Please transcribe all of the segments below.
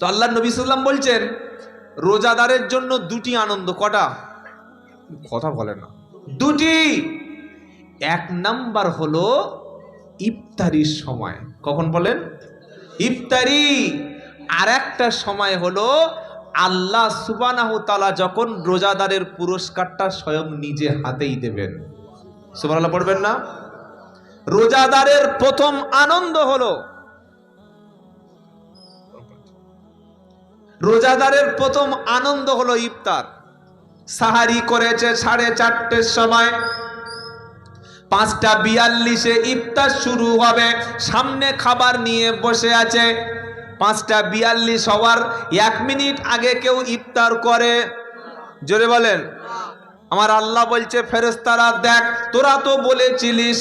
তো আল্লাহ নবী সাল্লাম বলছেন, রোজাদারের জন্য দুটি আনন্দ, কটা? কথা বলে না। দুটি। এক নাম্বার হলো ইফতারির সময়। কখন বলেন? ইফতারি। আর একটা সময় হলো আল্লাহ সুবানাহু তালা যখন রোজাদারের পুরস্কারটা স্বয়ং নিজে হাতেই দেবেন। সুবহানাল্লাহ, পড়বেন না? রোজাদারের প্রথম আনন্দ হলো রোজাদারের প্রথম আনন্দ হলো ইফতার। সাহারি করেছে সাড়ে চারটের সময়। পাঁচটা বিয়াল্লিশে ইফতার শুরু হবে, সামনে খাবার নিয়ে বসে আছে। পাঁচটা বিয়াল্লিশ হওয়ার এক মিনিট আগে কেউ ইফতার করে। জোরে বলেন। আমার আল্লাহ বলছে ফেরেস্তারা দেখ, তোরা তো বলেছিলিস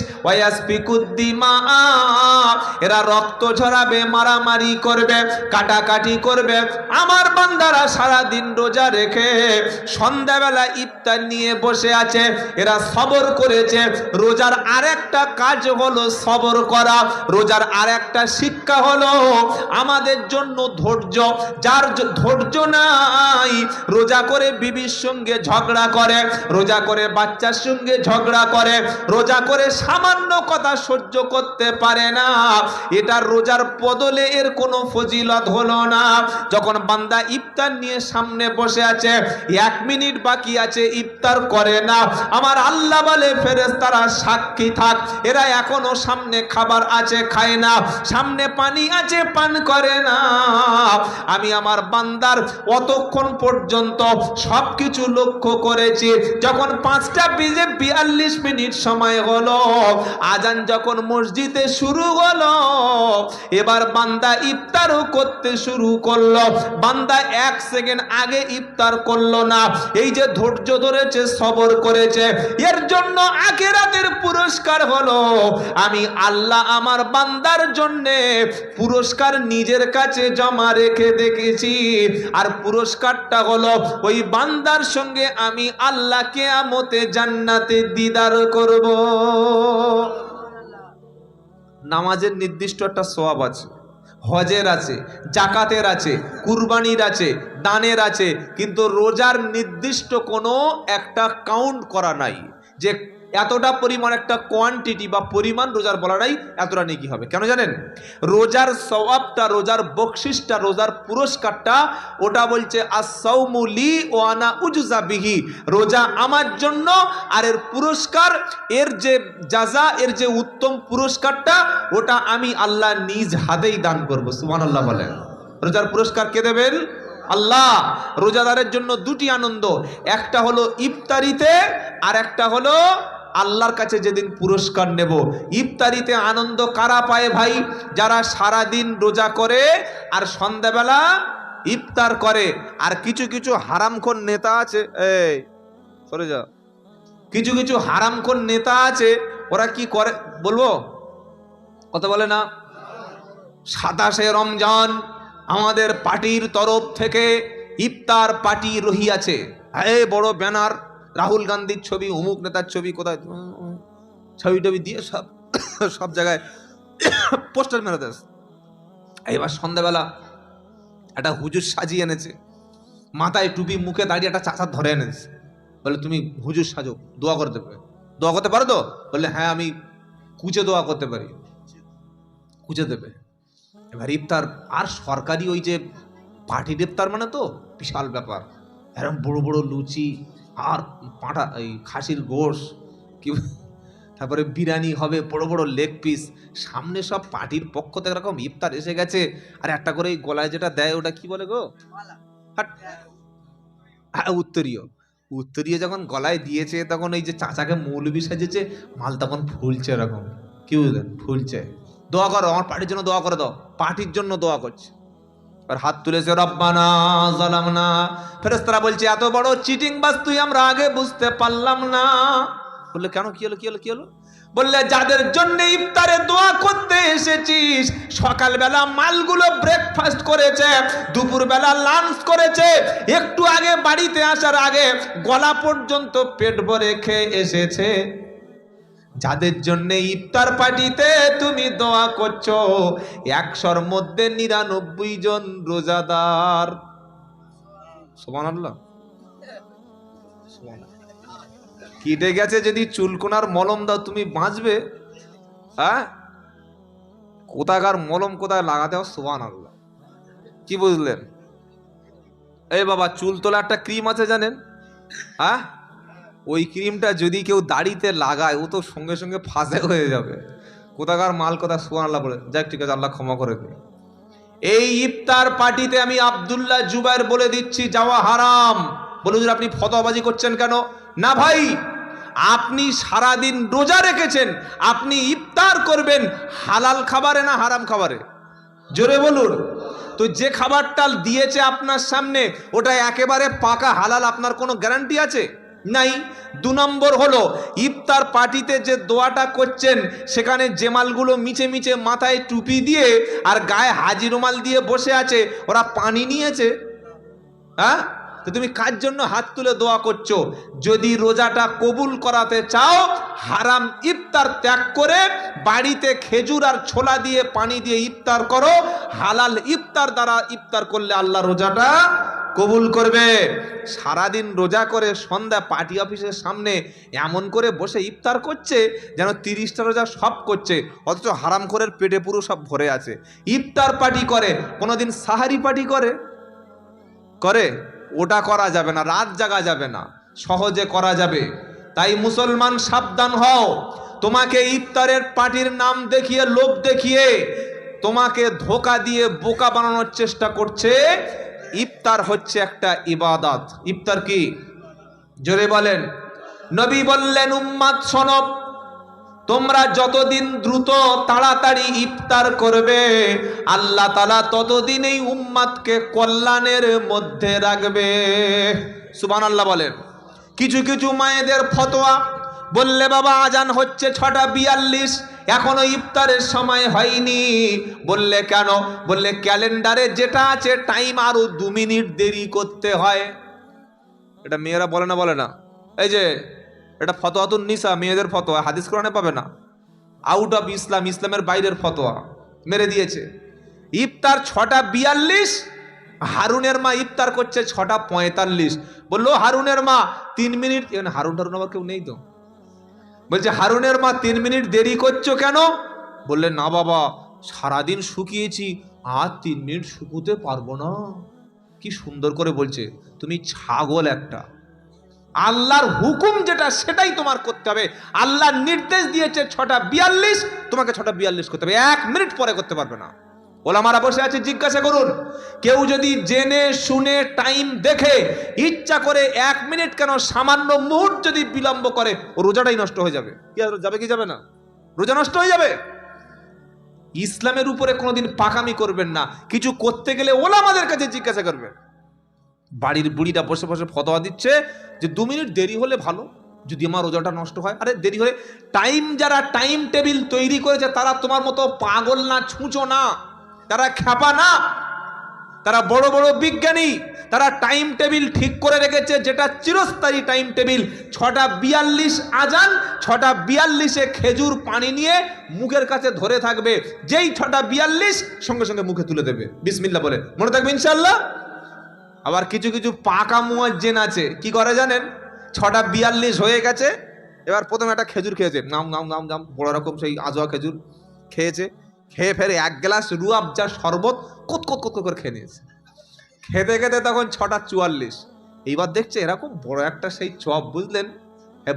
এরা রক্ত ঝরাবে, মারামারি করবে, কাটাকাটি করবে। আমার বান্দারা সারা দিন রোজা রেখে সন্ধ্যাবেলা ইফতার নিয়ে বসে আছে, এরা সবর করেছে। রোজার আরেকটা কাজ হলো সবর করা, রোজার আরেকটা শিক্ষা হলো আমাদের জন্য ধৈর্য। যার ধৈর্য নাই, রোজা করে বিবির সঙ্গে ঝগড়া করে রোজা করে বাচ্চার সঙ্গে ঝগড়া করে, রোজা করে সামান্য কথা সহ্য করতে পারে না। এটা রোজার বদলে এর কোনো ফজিলত হলো না। যখন বান্দা ইফতার নিয়ে সামনে বসে আছে, এক মিনিট বাকি আছে, ইফতার করে না। আমার আল্লাহ বলে ফেরেস তারা সাক্ষী থাক, এরা এখনও সামনে খাবার আছে, খায় না। সামনে পানি আছে, পান করে না। আমি আমার বান্দার অতক্ষণ পর্যন্ত সবকিছু লক্ষ্য করেছি। যখন পাঁচটা বেজে বিয়াল্লিশ মিনিট সময় হলো আজান যখন মসজিদে শুরু হলো এবার বান্দা ইফতারও করতে শুরু করল। বান্দা এক সেকেন্ড আগে ইফতার করল না। এই যে ধৈর্য ধরেছে, সবর করেছে। এর জন্য আখেরাতের পুরস্কার হলো। আমি আল্লাহ আমার বান্দার জন্যে পুরস্কার নিজের কাছে জমা রেখে দেখেছি। আর পুরস্কারটা হলো, ওই বান্দার সঙ্গে আমি আল্লাহ কেয়ামতে জান্নাতে দিদার করব। নামাজের নির্দিষ্ট একটা সোয়াব আছে। হজের আছে জাকাতের আছে, কুরবানির আছে, দানের আছে, কিন্তু রোজার নির্দিষ্ট কোনো একটা কাউন্ট করা নাই যে এতটা পরিমাণ একটা কোয়ান্টিটি বা পরিমাণ রোজার বলা নাই এতটা নেকি হবে। কেন জানেন? রোজার সওয়াবটা, রোজার বকশিসটা রোজার পুরস্কারটা, ওটা বলছে আসৌমুলি ও আনা উজুজা বিহি। রোজা আমার জন্য আর এর পুরস্কার, এর যে জাজা এর যে উত্তম পুরস্কারটা, ওটা আমি আল্লাহ নিজ হাতেই দান করব। সুমান আল্লাহ বলেন। রোজার পুরস্কার কে দেবেন? আল্লাহ। রোজাদারের জন্য দুটি আনন্দ, একটা হলো ইফতারিতে আর একটা হলো আল্লাহর কাছে যেদিন পুরস্কার নেব। ইফতারিতে আনন্দ কারা পায় ভাই? যারা সারা দিন রোজা করে আর সন্ধ্যাবেলা ইফতার করে। আর কিছু কিছু হারামখোর নেতা আছে, এই, সরে যা কিছু কিছু হারামখোর নেতা আছে, ওরা কি করে, বলব? কথা বলে না? সাতাশে রমজান আমাদের পার্টির তরফ থেকে ইফতার পার্টি রহিয়াছে। এ বড় ব্যানার রাহুল গান্ধীর ছবি, অমুক নেতার ছবি, কোথায়? ছবি টবি দিয়ে সব সব জায়গায় পোস্টার মেরে দেস এবার সন্ধ্যাবেলা একটা হুজুর সাজিয়ে এনেছে। মাথায় টুপি, মুখে দাঁড়িয়ে একটা চাচা ধরে এনেছে। বলে, তুমি হুজুর সাজো, দোয়া করে দেবে দোয়া করতে পারো তো? বললে হ্যাঁ আমি কুচে দোয়া করতে পারি। কুচে দেবে। এবার ইফতার, আর সরকারি ওই যে পার্টির ইফতার মানে তো, বিশাল ব্যাপার। এরকম বড় বড় লুচি আর পাঁটা এই খাসির গোশ কি তারপরে বিরিয়ানি হবে বড় বড় লেগ পিস সামনে সব পার্টির পক্ষ থেকে এরকম ইফতার এসে গেছে। আর একটা করে এই গলায় যেটা দেয় ওটা কি বলে গো। হ্যাঁ উত্তরীয়। উত্তরীয় যখন গলায় দিয়েছে তখন এই যে চাচাকে মৌলবি সাজেছে মাল তখন ফুলছে এরকম। কি বুঝলেন? ফুলছে। দোয়া করো আমার পার্টির জন্য দোয়া করে দাও। পার্টির জন্য দোয়া করছে। আর হাত তুলেছে, রব্বানা, জালামনা। ফেরেশতারা বলছে, এত বড় চিটিং বাস তুই, আমরা আগে বুঝতে পারলাম না। বললে, কেন? কি হলো কি হলো কি হলো? বললে, যাদের জন্য ইফতারে দোয়া করতে এসেছিস, সকালবেলা মালগুলো ব্রেকফাস্ট করেছে, দুপুরবেলা লাঞ্চ করেছে, একটু আগে বাড়িতে আসার আগে গলা পর্যন্ত পেট ভরে খেয়ে এসেছে। যাদের জন্য ইফতার পার্টিতে তুমি দোয়া করছ, একশোর মধ্যে নিরানব্বই জন রোজাদার। আল্লাহ কেটে গেছে যদি চুলকোনার মলম দাও, তুমি বাঁচবে? হ্যাঁ? কোথাকার মলম কোথায় লাগাতে হয় সোহান আল্লাহ কি বুঝলেন? এই বাবা, চুল তোলা একটা ক্রিম আছে জানেন? হ্যাঁ? ওই ক্রিমটা যদি কেউ দাড়িতে লাগায়, ও তো সঙ্গে সঙ্গে ফাঁসে হয়ে যাবে। কোথাকার মাল কথা সোহান আল্লাহ বলে যাক, ঠিক আছে, আল্লাহ ক্ষমা করে দিন। এই ইফতার পার্টিতে আমি আবদুল্লাহ জুবাইর বলে দিচ্ছি, যাওয়া হারাম। বলে হুজুর, আপনি ফতোয়াবাজি করছেন কেন? না ভাই, আপনি সারাদিন রোজা রেখেছেন, আপনি ইফতার করবেন হালাল খাবারে না হারাম খাবারে? জোরে বলুন। তো যে খাবারটা দিয়েছে আপনার সামনে, ওটা একেবারে পাকা হালাল, আপনার কোনো গ্যারান্টি আছে? নাই। দু নম্বর হলো, ইফতার পার্টিতে যে দোয়াটা করছেন, সেখানে যে মালগুলো মিচে মিচে মাথায় টুপি দিয়ে আর গায়ে হাজি রুমাল দিয়ে বসে আছে, ওরা পানি নিয়েছে। হ্যাঁ? তো তুমি কার জন্য হাত তুলে দোয়া করছ? যদি রোজাটা কবুল করাতে চাও, হারাম ইফতার ত্যাগ করে বাড়িতে খেজুর আর ছোলা দিয়ে পানি দিয়ে ইফতার করো। হালাল ইফতার দ্বারা ইফতার করলে আল্লাহ রোজাটা কবুল করবে। সারাদিন রোজা করে সন্ধ্যা পার্টি অফিসের সামনে এমন করে বসে ইফতার করছে যেন তিরিশটা রোজা সব করছে, অথচ হারাম করে পেটে পুরো সব ভরে আছে। ইফতার পার্টি করে, কোনোদিন সাহারি পার্টি করে? করে? ওটা করা যাবে না, রাত জাগা যাবে না, সহজে করা যাবে। তাই মুসলমান সাবধান হও। তোমাকে ইফতারের পার্টির নাম দেখিয়ে, লোভ দেখিয়ে তোমাকে ধোকা দিয়ে বোকা বানানোর চেষ্টা করছে ইফতার হচ্ছে একটা ইবাদত। ইফতার কি? জোরে বলেন। নবী বললেন, উম্মাদ সনব তোমরা যতদিন দ্রুত তাড়াতাড়ি ইফতার করবে, আল্লাহ তালা ততদিন এই উম্মাদকে কল্যাণের মধ্যে রাখবে। সুবান আল্লাহ বলেন। কিছু কিছু মায়েদের ফতোয়া বললে, বাবা, আজান হচ্ছে ছটা বিয়াল্লিশ। এখনও ইফতারের সময় হয়নি। বললে, কেন? বললে, ক্যালেন্ডারে যেটা আছে, টাইম আরও দু মিনিট দেরি করতে হয়। এটা মেয়েরা বলে না বলে না। এই যে, এটা ফতোয়াতুন নিসা, মেয়েদের ফতোয়া, হাদিস কোরআনে পাবে না। আউট অফ ইসলাম ইসলামের বাইরের ফতোয়া, মেরে দিয়েছে। ইফতার ছটা বিয়াল্লিশ, হারুনের মা ইফতার করছে ছটা পঁয়তাল্লিশ। বলল, হারুনের মা, তিন মিনিট হারুন টারুন আবার কেউ নেই তো? বলছে, হারুনের মা তিন মিনিট দেরি করছ কেন? বললে, না বাবা, সারাদিন শুকিয়েছি, আর তিন মিনিট শুকুতে পারব না। কি সুন্দর করে বলছে, তুমি ছাগল একটা। আল্লাহর হুকুম যেটা, সেটাই তোমার করতে হবে। আল্লাহর নির্দেশ দিয়েছে ছটা বিয়াল্লিশ, তোমাকে ছটা বিয়াল্লিশ করতে হবে। এক মিনিট পরে করতে পারবে না। ওলামারা বসে আছে, জিজ্ঞাসা করুন। কেউ যদি জেনে শুনে টাইম দেখে, ইচ্ছা করে এক মিনিট কেন সামান্য মুহূর্ত যদি বিলম্ব করে, রোজাটাই নষ্ট হয়ে যাবে। কি যাবে কি যাবে না? রোজা নষ্ট হয়ে যাবে? ইসলামের উপরে কোনোদিন পাকামি করবেন না। কিছু করতে গেলে ওলামাদের কাছে জিজ্ঞাসা করবেন। বাড়ির বুড়িটা বসে বসে ফতোয়া দিচ্ছে যে, দু মিনিট দেরি হলে ভালো, যদি আমার রোজাটা নষ্ট হয়। আরে, দেরি হলে টাইম যারা টাইম টেবিল তৈরি করেছে, তারা তোমার মতো পাগল না, ছুঁচো না। তারা খ্যাপা না। তারা বড় বড় বিজ্ঞানী। তারা টাইম টেবিল ঠিক করে রেখেছে, যেটা চিরস্থায়ী টাইম টেবিল। ছটা বিয়াল্লিশ আজান, ছটা বিয়াল্লিশে খেজুর পানি নিয়ে মুখের কাছে ধরে থাকবে। যেই ছটা বিয়াল্লিশ, সঙ্গে সঙ্গে মুখে তুলে দেবে। বিসমিল্লা বলে। মনে থাকবে ইনশাল্লাহ আবার কিছু কিছু পাকা মুয়াজ্জেন আছে। কি করে জানেন? ছটা বিয়াল্লিশ হয়ে গেছে, এবার প্রথমে একটা খেজুর খেয়েছে। নাম নাম নাম নাম, বড় রকম সেই আজোয়া খেজুর খেয়েছে। খেয়ে ফেরে এক গ্লাস রুয়াব যা শরবত কত কত কত করে খেয়ে নিয়েছে। খেতে খেতে তখন ছটা চুয়াল্লিশ। এইবার দেখছে এরকম বড় একটা সেই চপ, বুঝলেন?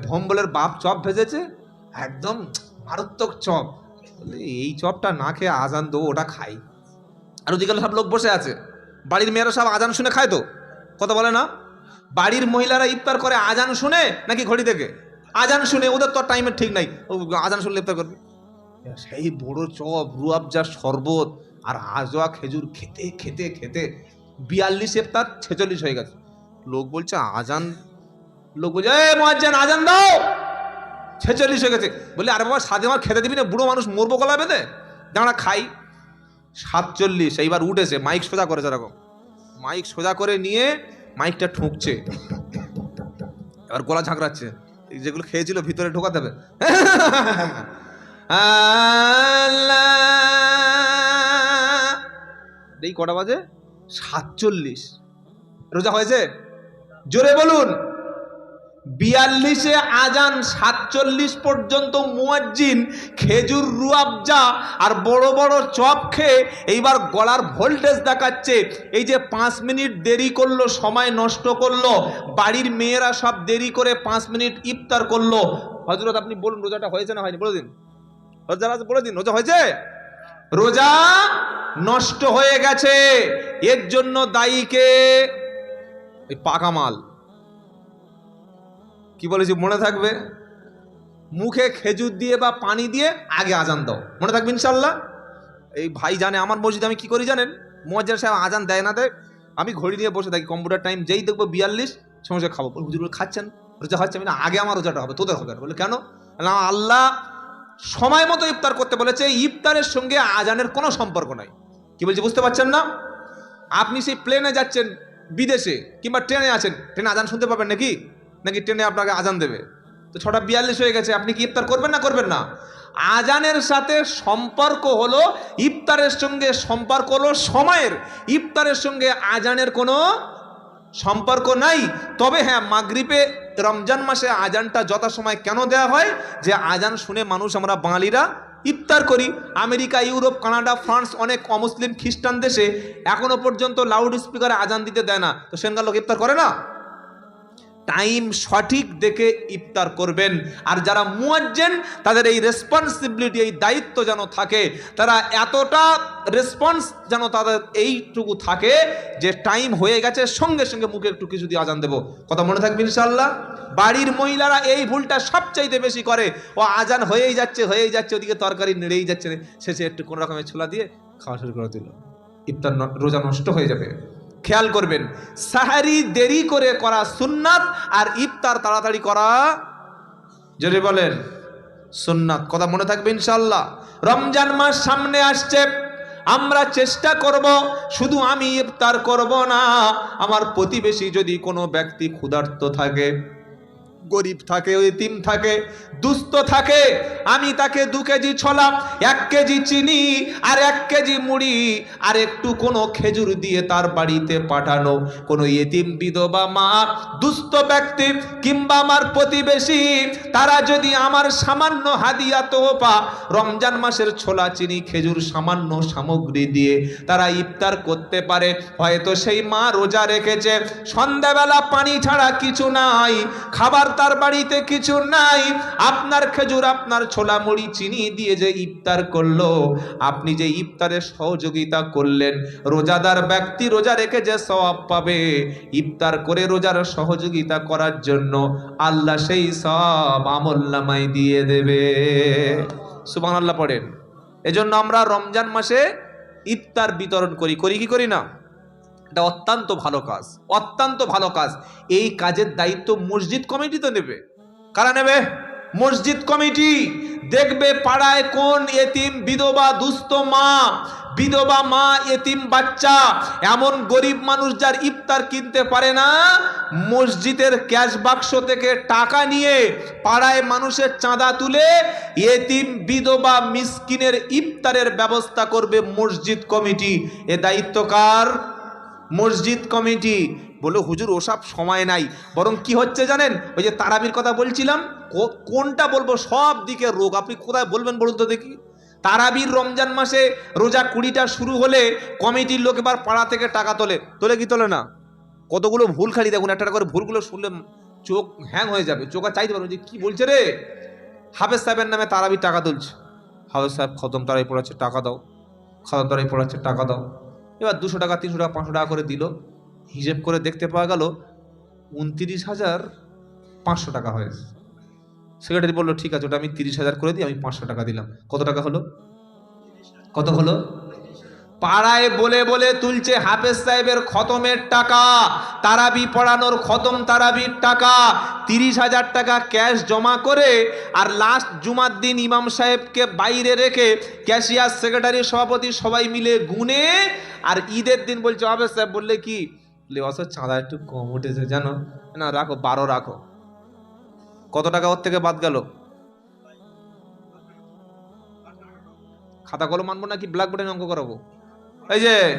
ভম্বলের বাপ চপ ভেজেছে, একদম মারাত্মক চপ। এই চপটা না খেয়ে আজান দেবো, ওটা খাই। আর ওদিকে সব লোক বসে আছে। বাড়ির মেয়েরা সব আজান শুনে খায় তো? কথা বলে না? বাড়ির মহিলারা ইফতার করে আজান শুনে নাকি ঘড়ি থেকে? আজান শুনে, ওদের তো টাইমের ঠিক নাই। আজান শুনলে ইফতার করবে। সেই বড় চপ রুয়াবজা শরবত আর আজোয়া খেজুর খেতে খেতে খেতে বিয়াল্লিশ ইফতার ছেচল্লিশ হয়ে গেছে। লোক বলছে, আজান লোক বলছে মহাজান আজান দাও। ছেচল্লিশ হয়ে গেছে। বলে, আরে বাবা সাথে আমার খেতে দিবি না, বুড়ো মানুষ মরবো গলা বেঁধে? দাঁড়া, খাই। সাতচল্লিশ, এইবার উঠেছে, মাইক সোজা করেছে এরকম মাইক সোজা করে নিয়ে মাইকটা ঠুকছে। এবার গলা ঝাঁকড়াচ্ছে। যেগুলো খেয়েছিল, ভিতরে ঢোকাতে হবে। এই কটা বাজে? সাতচল্লিশ। রোজা হয়েছে? জোরে বলুন। বিয়াল্লিশে আজান, সাতচল্লিশ পর্যন্ত মুয়াজ্জিন, খেজুর রুয়াবজা আর বড় বড় চপ খেয়ে এইবার গলার ভোল্টেজ দেখাচ্ছে। এই যে পাঁচ মিনিট দেরি করল, সময় নষ্ট করল, বাড়ির মেয়েরা সব দেরি করে পাঁচ মিনিট ইফতার করল। হজরত আপনি বলুন, রোজাটা হয়েছে না হয়নি? বলে দিন। রোজা আছে বলে দিন, রোজা হয়েছে? রোজা নষ্ট হয়ে গেছে। এর জন্য দায়ীকে ওই পাকা মাল। কি বলেছি, মনে থাকবে? মুখে খেজুর দিয়ে বা পানি দিয়ে আগে আজান দাও। মনে থাকবে ইনশাল্লাহ এই ভাই জানে আমার মসজিদে আমি কি করি জানেন? মজ্জার সাহেব আজান দেয় না দেয়। আমি ঘড়ি নিয়ে বসে থাকি কম্পিউটার টাইম যেই দেখব বিয়াল্লিশ সমস্যা খাব। হুজুর খাচ্ছেন? রোজা খাচ্ছে আমি না, আগে আমার রোজাটা হবে, তোদের হবে। বলে, কেন? না, আল্লাহ সময় মতো ইফতার করতে বলেছে, ইফতারের সঙ্গে আজানের কোনো সম্পর্ক নাই। কি বলছি, বুঝতে পারছেন না? আপনি সেই প্লেনে যাচ্ছেন বিদেশে কিংবা ট্রেনে আছেন, ট্রেনে আজান শুনতে পাবেন নাকি? নাকি ট্রেনে আপনাকে আজান দেবে? তো ছটা বিয়াল্লিশ হয়ে গেছে, আপনি কি ইফতার করবেন না করবেন না? আজানের সাথে সম্পর্ক হলো, ইফতারের সঙ্গে সম্পর্ক হলো সময়ের। ইফতারের সঙ্গে আজানের কোনো সম্পর্ক নাই। তবে হ্যাঁ মাগরিবে রমজান মাসে আজানটা যথাসময় কেন দেয়া হয়? যে আজান শুনে মানুষ আমরা বাঙালিরা ইফতার করি। আমেরিকা, ইউরোপ, কানাডা, ফ্রান্স অনেক অমুসলিম খ্রিস্টান দেশে এখনও পর্যন্ত লাউড স্পিকারে আজান দিতে দেয় না। তো সেখানকার লোক ইফতার করে না? টাইম সঠিক দেখে ইফতার করবেন। আর যারা মুয়াজ্জেন, তাদের এই রেসপন্সিবিলিটি এই দায়িত্ব যেন থাকে, তারা এতটা রেসপন্স যেন তাদের এইটুকু থাকে যে টাইম হয়ে গেছে, সঙ্গে সঙ্গে মুখে একটু কিছু দিয়ে আজান দেবো। কথা মনে থাকবে ইনশাল্লাহ বাড়ির মহিলারা এই ভুলটা সবচাইতে বেশি করে। ও আজান হয়েই যাচ্ছে হয়েই যাচ্ছে, ওদিকে তরকারি নেড়েই যাচ্ছে, শেষে একটু কোনো রকমের ছোলা দিয়ে খাওয়া শুরু করে দিল। ইফতার রোজা নষ্ট হয়ে যাবে। খেয়াল করবেন। সাহারি দেরি করে করা সুন্নাত আর ইফতার তাড়াতাড়ি করা যদি বলেন, সুন্নাত। কথা মনে থাকবে ইনশাল্লাহ রমজান মাস সামনে আসছে, আমরা চেষ্টা করব, শুধু আমি ইফতার করব না, আমার প্রতিবেশী যদি কোনো ব্যক্তি ক্ষুধার্ত থাকে গরিব থাকে, এতিম থাকে, দুস্থ থাকে, আমি তাকে দু কেজি ছোলা এক কেজি চিনি আর এক কেজি মুড়ি আর একটু কোনো খেজুর দিয়ে তার বাড়িতে পাঠানো। কোনো এতিম বিধবা মা, দুস্থ ব্যক্তি কিংবা আমার প্রতিবেশী, তারা যদি আমার সামান্য হাদিয়া তোহফা, রমজান মাসের ছোলা, চিনি, খেজুর সামান্য সামগ্রী দিয়ে তারা ইফতার করতে পারে, হয়তো সেই মা রোজা রেখেছে, সন্ধ্যাবেলা পানি ছাড়া কিছু নাই, খাবার তার বাড়িতে কিছু নাই। আপনার খেজুর, আপনার ছোলা মুড়ি চিনি দিয়ে যে ইফতার করল, আপনি যে ইফতারে সহযোগিতা করলেন, রোজাদার ব্যক্তি রোজা রেখে যে সওয়াব পাবে, ইফতার করে রোজার সহযোগিতা করার জন্য আল্লাহ সেই সব আমল নামাই দিয়ে দেবে। সুবহানাল্লাহ পড়েন। এজন্য আমরা রমজান মাসে ইফতার বিতরণ করি। করি কি করি না? এটা অত্যন্ত ভালো কাজ, অত্যন্ত ভালো কাজ। এই কাজের দায়িত্ব মসজিদ কমিটি তো নেবে। কারা নেবে? মসজিদ কমিটি। দেখবে পাড়ায় কোন এতিম বিধবা, দুস্থ মা, বিধবা মা, এতিম বাচ্চা, এমন গরিব মানুষ যার ইফতার কিনতে পারে না, মসজিদের ক্যাশ বাক্স থেকে টাকা নিয়ে পাড়ায় মানুষের চাঁদা তুলে এতিম বিধবা মিসকিনের ইফতারের ব্যবস্থা করবে মসজিদ কমিটি। এ দায়িত্ব কার? মসজিদ কমিটি। বলে হুজুর, ওসব সময় নাই। বরং কি হচ্ছে জানেন? ওই যে তারাবির কথা বলছিলাম কোনটা বলব? সব দিকে রোগ। আপনি কোথায় বলবেন বলুন তো দেখি? তারাবির রমজান মাসে রোজা কুড়িটা শুরু হলে কমিটির লোক এবার পাড়া থেকে টাকা তোলে। তোলে কি তোলে না? কতগুলো ভুল খালি দেখুন, একটা করে ভুলগুলো শুনলে চোখ হ্যাং হয়ে যাবে। চোখ আর চাইতে পারবে যে কি বলছে রে? হাফেজ সাহেবের নামে তারাবির টাকা তুলছে। হাফেজ সাহেব, খতম তারাই পড়াচ্ছে, টাকা দাও। খতম তারাই পড়াচ্ছে, টাকা দাও। এবার দুশো টাকা, তিনশো টাকা, পাঁচশো টাকা করে দিল। হিসেব করে দেখতে পাওয়া গেল, উনত্রিশ হাজার পাঁচশো টাকা হয়েছে। সেক্রেটারি বলল, ঠিক আছে, ওটা আমি তিরিশ হাজার করে দিই, আমি পাঁচশো টাকা দিলাম। কত টাকা হলো? কত হলো? পাড়ায় বলে বলে তুলছে হাফেজ সাহেবের খতমের টাকা। তারাবি পড়ানোর খতম তারাবির টাকা। তিরিশ হাজার টাকা ক্যাশ জমা করে আর লাস্ট জুমার দিন ইমাম সাহেবকে বাইরে রেখে ক্যাশিয়ার সেক্রেটারি, সভাপতি সবাই মিলে গুনে আর ঈদের দিন বলছে, হাফেজ সাহেব বললে কি? অসর চাঁদা একটু কম উঠেছে, জানো? না, রাখো, বারো রাখো। কত টাকা ওর থেকে বাদ গেল? খাতা কলম মানবো নাকি? ব্ল্যাকবোর্ডে অঙ্ক করাবো? এই যে,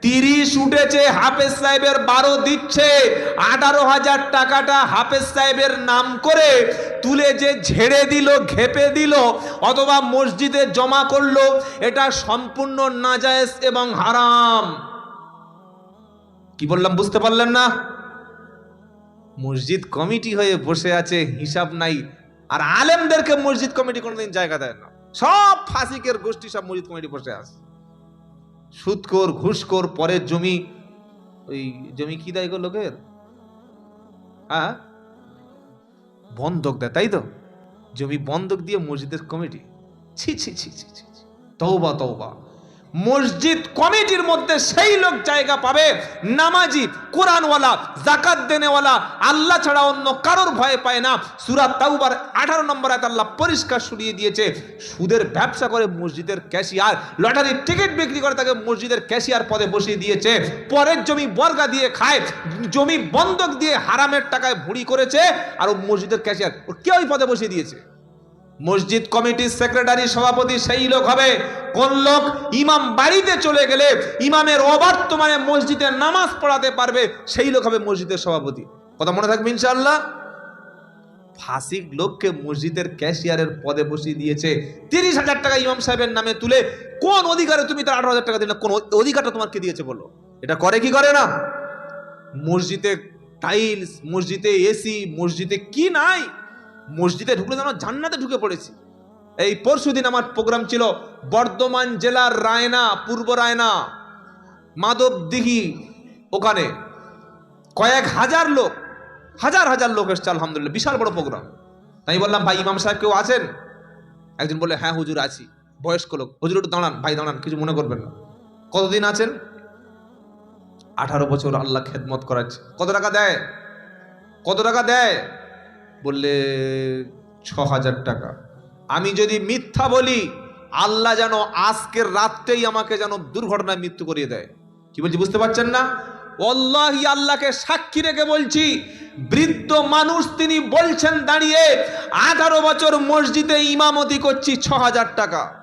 তিরিশ উঠেছে হাফেজ সাহেবের বারো দিচ্ছে, আঠারো হাজার টাকাটা হাফেজ সাহেবের নাম করে তুলে যে ঝেড়ে দিল, ঘেপে দিল, অথবা মসজিদে জমা করল, এটা সম্পূর্ণ নাজায়েজ এবং হারাম। কি বললাম, বুঝতে পারলেন না? মসজিদ কমিটি হয়ে বসে আছে, হিসাব নাই। আর আলেমদেরকে মসজিদ কমিটি কোনোদিন জায়গা দেয় না। সব ফাসিকের গোষ্ঠী সব মসজিদ কমিটি বসে আছে। সুদকোর ঘুষকোর, পরের জমি, ওই জমি কি দেয় গো লোকের? হ্যাঁ? বন্ধক দেয়, তাই তো? জমি বন্ধক দিয়ে মসজিদের কমিটি। ছি ছি ছি ছি ছি ছি। তৌবা তৌবা মসজিদ কমিটির মধ্যে সেই লোক জায়গা পাবে। নামাজি, কোরআনওয়ালা জাকাত দেনেওয়ালা, আল্লাহ ছাড়া অন্য কারোর ভয় পায় না। সুরাত তাওবার আঠারো নম্বর আয়াত আল্লাহ পরিষ্কার শুনিয়ে দিয়েছে। সুদের ব্যবসা করে মসজিদের ক্যাশিয়ার, লটারির টিকিট বিক্রি করে তাকে মসজিদের ক্যাশিয়ার পদে বসিয়ে দিয়েছে। পরের জমি বর্গা দিয়ে খায়, জমি বন্ধক দিয়ে হারামের টাকায় ভুড়ি করেছে, আর ও মসজিদের ক্যাশিয়ার, ও কে ওই পদে বসিয়ে দিয়েছে। মসজিদ কমিটির সেক্রেটারি সভাপতি সেই লোক হবে। কোন লোক? ইমাম বাড়িতে চলে গেলে ইমামের অবর্তমানে মসজিদে নামাজ পড়াতে পারবে, সেই লোক হবে মসজিদের সভাপতি। কথা মনে থাকবে ইনশাআল্লাহ? ফাসিক লোককে মসজিদের ক্যাশিয়ারের পদে বসিয়ে দিয়েছে। তিরিশ হাজার টাকা ইমাম সাহেবের নামে তুলে কোন অধিকারে তুমি তার আঠারো হাজার টাকা দিলে কোন অধিকারটা তোমার কে দিয়েছে বলো। এটা করে কি করে না? মসজিদে টাইলস, মসজিদে এসি, মসজিদে কি নাই? মসজিদে ঢুকলে যেন জান্নাতে ঢুকে পড়েছি। এই পরশুদিন আমার প্রোগ্রাম ছিল বর্ধমান জেলার রায়না, পূর্ব রায়না মাধব দিঘি ওখানে। কয়েক হাজার লোক, হাজার হাজার লোক এসছে, আলহামদুলিল্লাহ, বিশাল বড় প্রোগ্রাম আমি বললাম, ভাই, ইমাম সাহেব কেউ আছেন? একজন বলে হ্যাঁ হুজুর আছি, বয়স্ক লোক। হুজুর, একটু দাঁড়ান, ভাই, দাঁড়ান, কিছু মনে করবেন না। কতদিন আছেন? আঠারো বছর আল্লাহ খেদমত করাচ্ছে। কত টাকা দেয়? কত টাকা দেয়? বললে ছ হাজার টাকা। আমি যদি মিথ্যা বলি, আল্লাহ যেন আজকের রাতটাই আমাকে যেন দুর্ঘটনায় মৃত্যু করিয়ে দেয়। কি বলছি, বুঝতে পারছেন না? অল্লাহি আল্লাহকে সাক্ষী রেখে বলছি, বৃদ্ধ মানুষ তিনি বলছেন দাঁড়িয়ে, আঠারো বছর মসজিদে ইমামতি করছি ছ হাজার টাকা।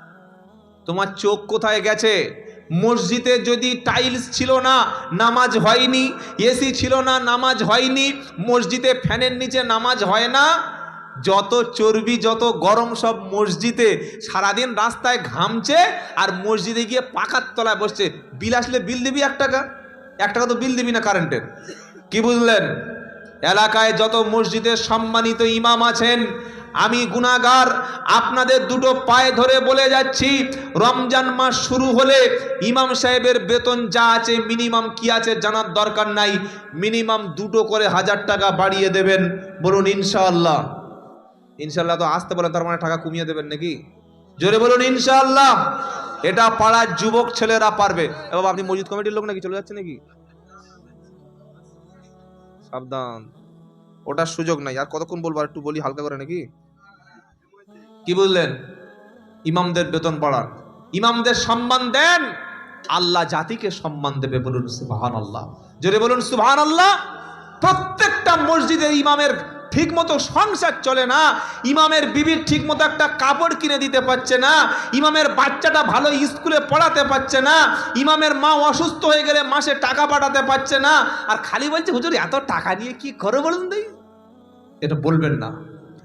তোমার চোখ কোথায় গেছে? মসজিদে যদি টাইলস ছিল না, নামাজ হয়নি এসি ছিল না, নামাজ হয়নি, মসজিদে ফ্যানের নিচে নামাজ হয় না, যত চর্বি, যত গরম সব মসজিদে সারাদিন রাস্তায় ঘামছে আর মসজিদে গিয়ে পাকার তলায় বসছে। বিল আসলে বিল দিবি এক টাকা? এক টাকা তো বিল দিবি না কারেন্টের কি বুঝলেন? এলাকায় যত মসজিদের সম্মানিত ইমাম আছেন আমি গুনাগার আপনাদের দুটো পায়ে ধরে বলে যাচ্ছি, রমজান মাস শুরু হলে ইমাম সাহেবের বেতন যা আছে মিনিমাম কি আছে জানার দরকার নাই মিনিমাম দুটো করে হাজার টাকা বাড়িয়ে দেবেন। বলুন, ইনশাআল্লাহ। ইনশাআল্লাহ তো আসতে বলেন, তার মানে টাকা কমিয়ে দেবেন নাকি? জোরে বলুন, ইনশাআল্লাহ। এটা পাড়ার যুবক ছেলেরা পারবে। এবং আপনি মসজিদ কমিটির লোক নাকি? চলে যাচ্ছে নাকি? সাবধান। ওটার সুযোগ নাই। আর কতক্ষণ বলব? আর একটু বলি, হালকা করে নাকি? কি বললেন? ইমামদের বেতন বাড়ান ইমামদের সম্মান দেন, আল্লাহ জাতিকে সম্মান দেবে বলুন সুবহান আল্লাহ জোরে বলুন সুবহান আল্লাহ প্রত্যেকটা মসজিদে ইমামের ঠিক মতো সংসার চলে না, ইমামের বিবির ঠিক মতো একটা কাপড় কিনে দিতে পারছে না, ইমামের বাচ্চাটা ভালো স্কুলে পড়াতে পারছে না, ইমামের মা অসুস্থ হয়ে গেলে মাসে টাকা পাঠাতে পারছে না, আর খালি বলছে, হুজুর, এত টাকা নিয়ে কি করে বলুন দেই এটা বলবেন না।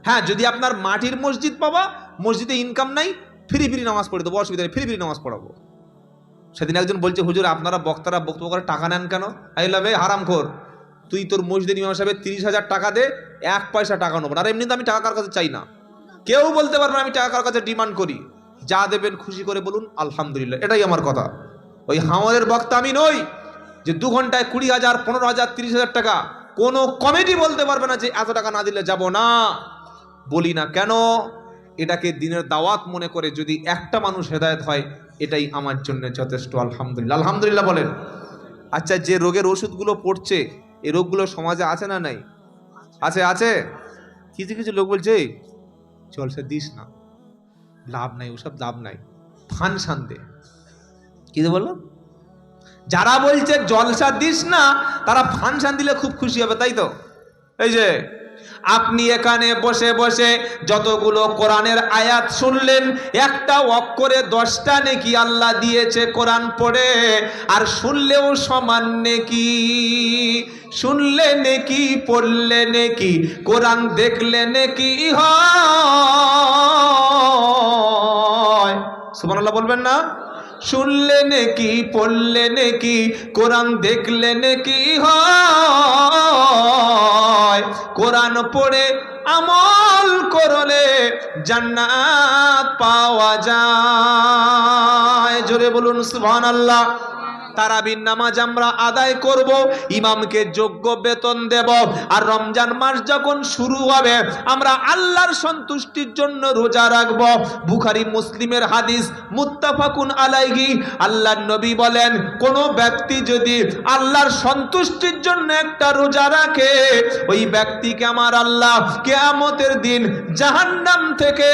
হ্যাঁ যদি আপনার মাটির মসজিদ পাবা, মসজিদে ইনকাম নাই, ফ্রি ফ্রি নামাজ পড়ে দেবো, অসুবিধা নেই, ফ্রি ফ্রি নামাজ পড়াবো। সেদিন একজন বলছে, হুজুর, আপনারা বক্তারা বক্তব্য করে টাকা নেন কেন? আইলাম এই হারাম খোর তুই তোর মসজিদের ইমাম সাহেবের তিরিশ হাজার টাকা দে, এক পয়সা টাকা নেব না। আর এমনিতে আমি টাকা কার কাছে চাই না। কেউ বলতে পারবে না আমি টাকা কার কাছে ডিমান্ড করি। যা দেবেন খুশি করে বলুন, আলহামদুলিল্লাহ। এটাই আমার কথা। ওই হাওয়ারের বক্তা আমি নই যে দু ঘন্টায় কুড়ি হাজার, পনেরো হাজার, তিরিশ হাজার টাকা কোনো কমিটি বলতে পারবে না যে, এত টাকা না দিলে যাব না। বলি না কেন? এটাকে দিনের দাওয়াত মনে করে যদি একটা মানুষ হেদায়ত হয় এটাই আমার জন্য যথেষ্ট আলহামদুলিল্লাহ। আলহামদুলিল্লাহ বলেন। আচ্ছা যে রোগের ওষুধগুলো পড়ছে এই রোগগুলো সমাজে আছে না নাই? আছে আছে? কিছু কিছু লোক বলছে "এই, জলসা দিস না। লাভ নাই ওসব লাভ নাই। ফানসান দে। কি বলল? যারা বলছে জলসা দিস না তারা ফানসান দিলে খুব খুশি হবে তাই তো? এই যে আপনি এখানে বসে বসে যতগুলো কোরআনের আয়াত শুনলেন, একটা অক্ষরে দশটা নেকি আল্লাহ দিয়েছে কোরআন পড়ে, আর শুনলেও সমান নেকি। শুনলে নেকি, পড়লে নেকি, কোরআন দেখলে নেকি হয়। সুবহানাল্লাহ বলবেন না? শুনলে নাকি, পড়লে নাকি, কোরআন দেখলে নাকি হয়। কোরআন পড়ে, আমল করলে জান্নাত পাওয়া যায়। জোরে বলুন, সুবহানাল্লাহ। তারাবির নামাজ আমরা আদায় করব, ইমামকে যোগ্য বেতন দেব, আর রমজান মাস যখন শুরু হবে, আমরা আল্লাহর সন্তুষ্টির জন্য রোজা রাখব। বুখারি মুসলিমের হাদিস মুত্তাফাকুন আলাইহি, আল্লাহর নবী বলেন, কোন ব্যক্তি যদি আল্লাহর সন্তুষ্টির জন্য একটা রোজা রাখে, ওই ব্যক্তিকে আমার আল্লাহ কেয়ামতের দিন জাহান্নাম থেকে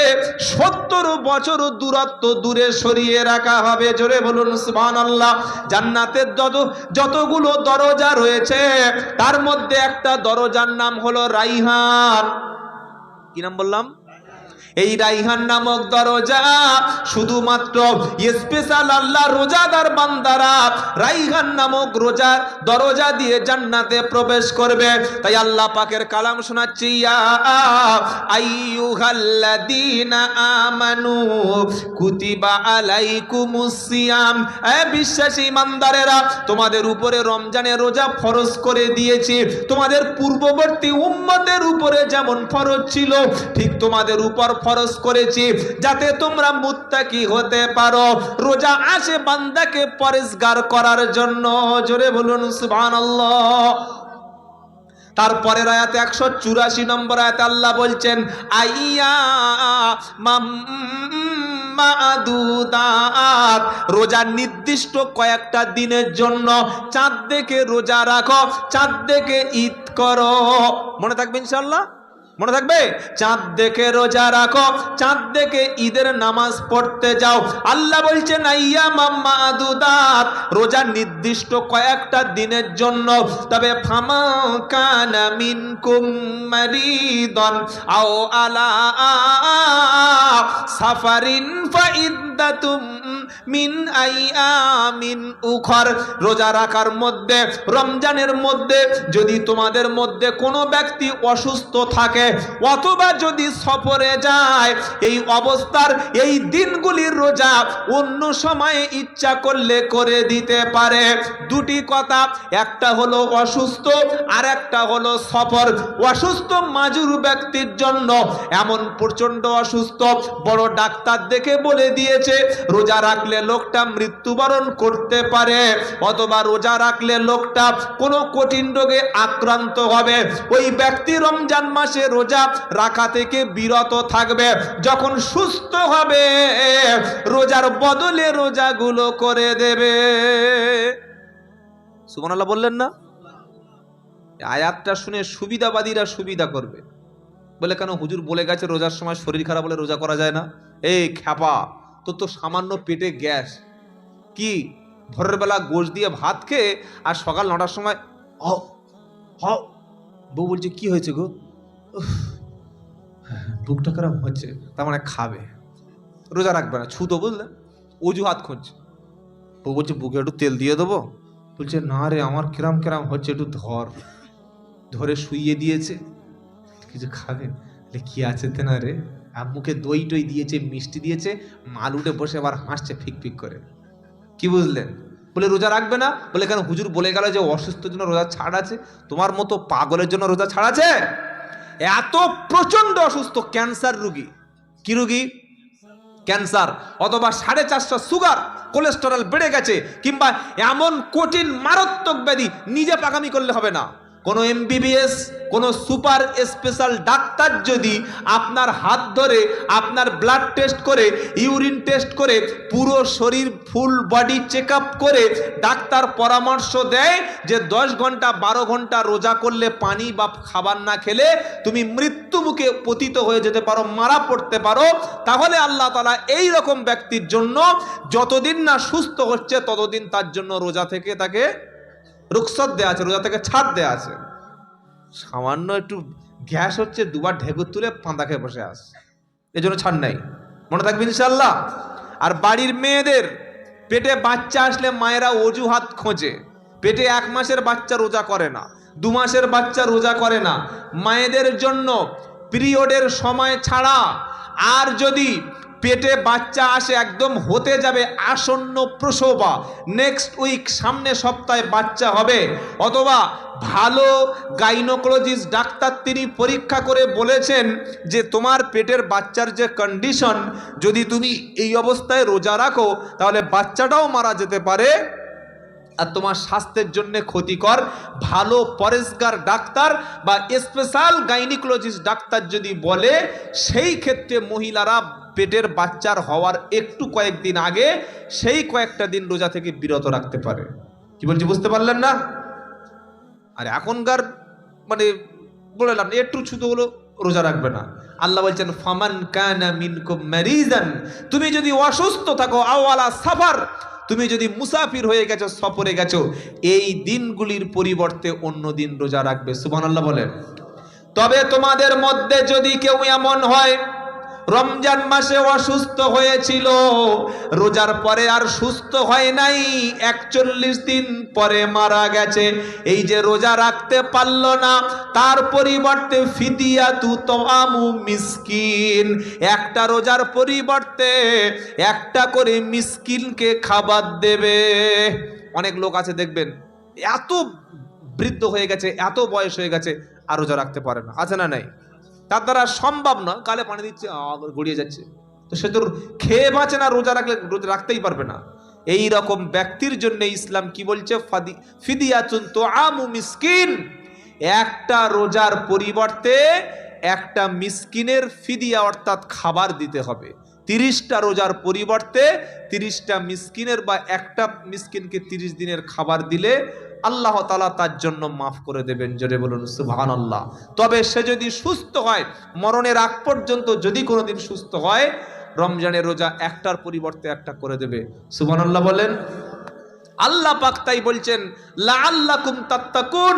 সত্তর বছর দূরত্ব দূরে সরিয়ে রাখা হবে। জোরে বলুন, সুবহানাল্লাহ। জান্নাতের যত যতগুলো দরজা রয়েছে, তার মধ্যে একটা দরজার নাম হলো রাইহান। কি নাম বললাম? এই রাইহান নামক দরজা শুধুমাত্র স্পেশাল আল্লাহ রোজাদার বান্দারা রাইহান নামক রোজার দরজা দিয়ে জান্নাতে প্রবেশ করবে। তাই আল্লাহ পাকের কালাম শোনাচ্ছি আমানু কুতিবা আলাইকুমুস সিয়াম। এ বিশ্বাসী তোমাদের উপরে রোজা ফরজ করে দিয়েছি। তোমাদের পূর্ববর্তী উপরে যেমন ছিল, ঠিক তোমাদের উপর ফরজ করেছি, যাতে তোমরা মুত্তাকি হতে পারো। রোজা আসে বান্দাকে পরিষ্কার করার জন্য। জোরে বলুন, সুবহানাল্লাহ। তারপরের আয়াতে একশো চুরাশি নম্বর আয়াতে আল্লাহ বলছেন, আইয়া রোজা নির্দিষ্ট কয়েকটা দিনের জন্য। চাঁদ দেখে রোজা রাখো, চাঁদ দেখে ঈদ করো। মনে থাকবে ইনশাল্লাহ মনে থাকবে? চাঁদ দেখে রোজা রাখো, চাঁদ দেখে ঈদের নামাজ পড়তে যাও। আল্লাহ বলছেন, আইয়া মাম্মা আদুদাত। রোজা নির্দিষ্ট কয়েকটা দিনের জন্য। তবে ফামা কানা মিনকুম মারিদন আও আলা সাফারিন ফাইদ্দাতুম মিন আইয়ামিন উখর। রোজা রাখার মধ্যে, রমজানের মধ্যে যদি তোমাদের মধ্যে কোনো ব্যক্তি অসুস্থ থাকে অথবা যদি সফরে যায়, এই অবস্থার এই দিনগুলির রোজা অন্য সময়ে ইচ্ছা করলে করে দিতে পারে। দুটি কথা, একটা হলো অসুস্থ, আর একটা হলো সফর। অসুস্থ মাজুর ব্যক্তির জন্য এমন প্রচণ্ড অসুস্থ, বড় ডাক্তার দেখে বলে দিয়েছে, রোজা রাখলে লোকটা মৃত্যুবরণ করতে পারে, অথবা রোজা রাখলে লোকটা কোনো কঠিন রোগে আক্রান্ত হবে। ওই ব্যক্তি রমজান মাসে রোজা রাখা থেকে বিরত থাকবে। যখন সুস্থ হবে, রোজার বদলে রোজাগুলো করে দেবে। সুবহানাল্লাহ বললেন না? আয়াতটা শুনে সুবিধাবাদীরা সুবিধা করবে। বলে কেন? হুজুর বলে গেছে, রোজার সময় শরীর খারাপ হলে রোজা করা যায় না। এই খ্যাপা, তোর তো সামান্য পেটে গ্যাস। কি? ভোরের বেলা গোশ দিয়ে ভাত খেয়ে আর সকাল নটার সময় হ হ, বউ বলছে, কি হয়েছে গো? বুকটা খারাপ হচ্ছে। তার মানে খাবে। রোজা রাখবে না। ছুতো বুঝলে? অজুহাত খুঁজছে। বউ বলছে, বুকে একটু তেল দিয়ে দেবো? বলছে, না রে, আমার কিরাম কিরাম হচ্ছে, একটু ধর। ধরে শুইয়ে দিয়েছে। কিছু খাবে? কি আছে তে না রে? আব্বুকে দই টই দিয়েছে, মিষ্টি দিয়েছে মাল উঠে বসে আবার হাসছে ফিক ফিক করে। কি বুঝলেন? বলে, রোজা রাখবে না? বলে, কেন হুজুর বলে গেল যে, অসুস্থর জন্য রোজা ছাড় আছে। তোমার মতো পাগলের জন্য রোজা ছাড় আছে? এত প্রচণ্ড অসুস্থ ক্যান্সার রুগী। কি রুগী? ক্যান্সার। অথবা সাড়ে চারশো সুগার, কোলেস্টেরল বেড়ে গেছে, কিংবা এমন কঠিন মারাত্মক ব্যাধি নিজে পাকামি করলে হবে না। কোনো এমবিবিএস কোনো সুপার স্পেশাল ডাক্তার যদি আপনার হাত ধরে, আপনার ব্লাড টেস্ট করে ইউরিন টেস্ট করে, পুরো শরীর ফুল বডি চেক করে ডাক্তার পরামর্শ দেয় যে দশ ঘণ্টা, বারো ঘণ্টা রোজা করলে পানি বা খাবার না খেলে তুমি মৃত্যু মুখে পতিত হয়ে যেতে পারো, মারা পড়তে পারো। তাহলে আল্লাহ তালা এই রকম ব্যক্তির জন্য যতদিন না সুস্থ হচ্ছে, ততদিন তার জন্য রোজা থেকে তাকে রুকসত দেওয়া আছে, রোজা থেকে ছাড় দেওয়া আছে। সামান্য একটু গ্যাস হচ্ছে, দুবার ঢেকুর তুলে পাঁদা খেয়ে বসে আস। জন্য ছাড় নাই। মনে থাকবে ইনশাল্লাহ আর বাড়ির মেয়েদের পেটে বাচ্চা আসলে মায়েরা অজুহাত খোঁজে। পেটে এক মাসের বাচ্চা রোজা করে না, দু মাসের বাচ্চা রোজা করে না। মায়েদের জন্য পিরিয়ডের সময় ছাড়া আর যদি পেটে বাচ্চা আসে একদম হতে যাবে আসন্ন প্রসবা। নেক্সট উইক সামনে সপ্তাহে বাচ্চা হবে। অথবা ভালো গাইনোকোলজিস্ট ডাক্তার তিনি পরীক্ষা করে বলেছেন যে তোমার পেটের বাচ্চার যে কন্ডিশন যদি তুমি এই অবস্থায় রোজা রাখো, তাহলে বাচ্চাটাও মারা যেতে পারে। আর তোমার স্বাস্থ্যের জন্য ক্ষতিকর ভালো পরেশগার ডাক্তার বা স্পেশাল গাইনিকোলজিস্ট ডাক্তার যদি বলে, সেই ক্ষেত্রে মহিলারা পেটের বাচ্চার হওয়ার একটু কয়েকদিন আগে সেই কয়েকটা দিন রোজা থেকে বিরত রাখতে পারে। কি বলছি, বুঝতে পারলেন না? আর এখনকার মানে বলে লাভ একটু ছুতো হলো রোজা রাখবে না। আল্লাহ বলছেন, ফামান কানা মিনকুম মারিজান তুমি যদি অসুস্থ থাকো, আওয়ালা সাফার, তুমি যদি মুসাফির হয়ে গেছো, সফরে গেছো, এই দিনগুলির পরিবর্তে অন্য দিন রোজা রাখবে। সুবহানাল্লাহ বলেন। তবে তোমাদের মধ্যে যদি কেউ এমন হয় রমজান মাসে অসুস্থ হয়েছিল। রোজার পরে আর সুস্থ হয় নাই। একচল্লিশ দিন পরে মারা গেছে। এই যে রোজা রাখতে পারল না, তার পরিবর্তে ফিদিয়া তু তমামু মিসকিন। একটা রোজার পরিবর্তে একটা করে মিসকিনকে খাবার দেবে। অনেক লোক আছে, দেখবেন, এত বৃদ্ধ হয়ে গেছে, এত বয়স হয়ে গেছে, আর রোজা রাখতে পারে না। আছে না নাই? তার দ্বারা সম্ভব না গালে পানি দিচ্ছে গড়িয়ে যাচ্ছে। তো সে তো খেয়ে বাঁচে না, রোজা রাখলে, রোজা রাখতেই পারবে না। এই রকম ব্যক্তির জন্য ইসলাম কি বলছে? ফাদি ফিদিয়াচুন তো আমু মিসকিন। একটা রোজার পরিবর্তে একটা মিসকিনের ফিদিয়া অর্থাৎ খাবার দিতে হবে। তিরিশটা রোজার পরিবর্তে তিরিশটা মিসকিনের বা একটা মিসকিনকে তিরিশ দিনের খাবার দিলে আল্লাহ তালা তার জন্য মাফ করে দেবেন, জোরে বলুন সুবহান আল্লাহ তবে সে যদি সুস্থ হয়, মরণের আগ পর্যন্ত যদি কোনোদিন সুস্থ হয়, রমজানের রোজা একটার পরিবর্তে একটা করে দেবে। সুবহান আল্লাহ বলেন, আল্লাহ পাক তাই বলছেন, লাআল্লাকুম তাত্তাকুন।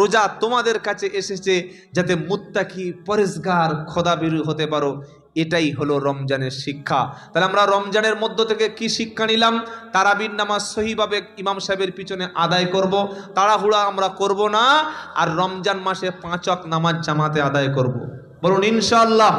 রোজা তোমাদের কাছে এসেছে যাতে মুত্তাকি পরেশগার খোদাবিরু হতে পারো। এটাই হলো রমজানের শিক্ষা। তাহলে আমরা রমজানের মধ্য থেকে কি শিক্ষা নিলাম? তারাবির নামাজ সহিভাবে ইমাম সাহেবের পিছনে আদায় করব। তাড়াহুড়া আমরা করব না, আর রমজান মাসে পাঁচক নামাজ জামাতে আদায় করব। বলুন ইনশাআল্লাহ।